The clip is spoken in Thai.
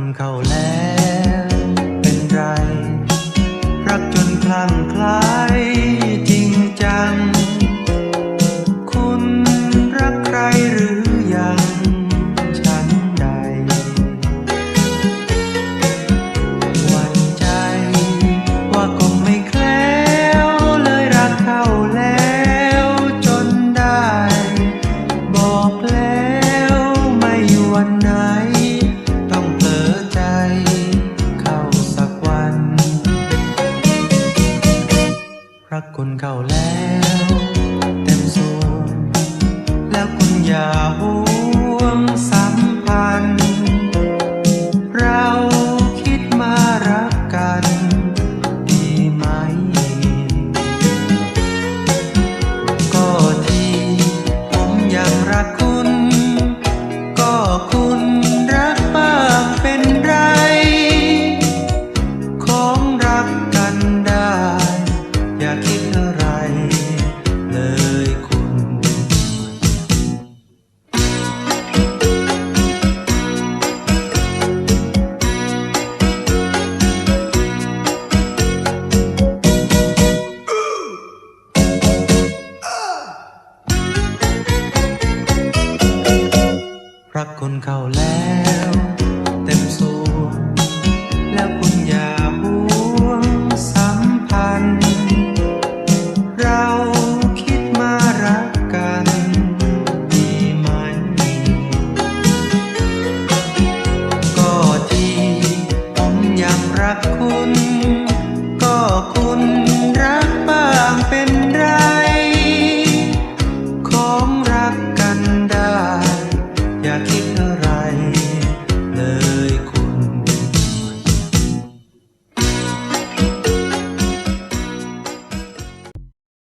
คนเขาแล้ว เป็นไร รักจนคลั่งคล้ายจริงจัง คุณรักใครหรือยังฉันใดหวั่นใจว่าคงไม่แคล้วเลยรักเขาแล้วจนได้ บอกแล้ว คนเขาแล้ว เต็มสวงแล้วคุณอย่าห่วงสัมพันธ์เราคิดมารักกัน ดีไหม ก็ที่ผมยังรักคุณ 够了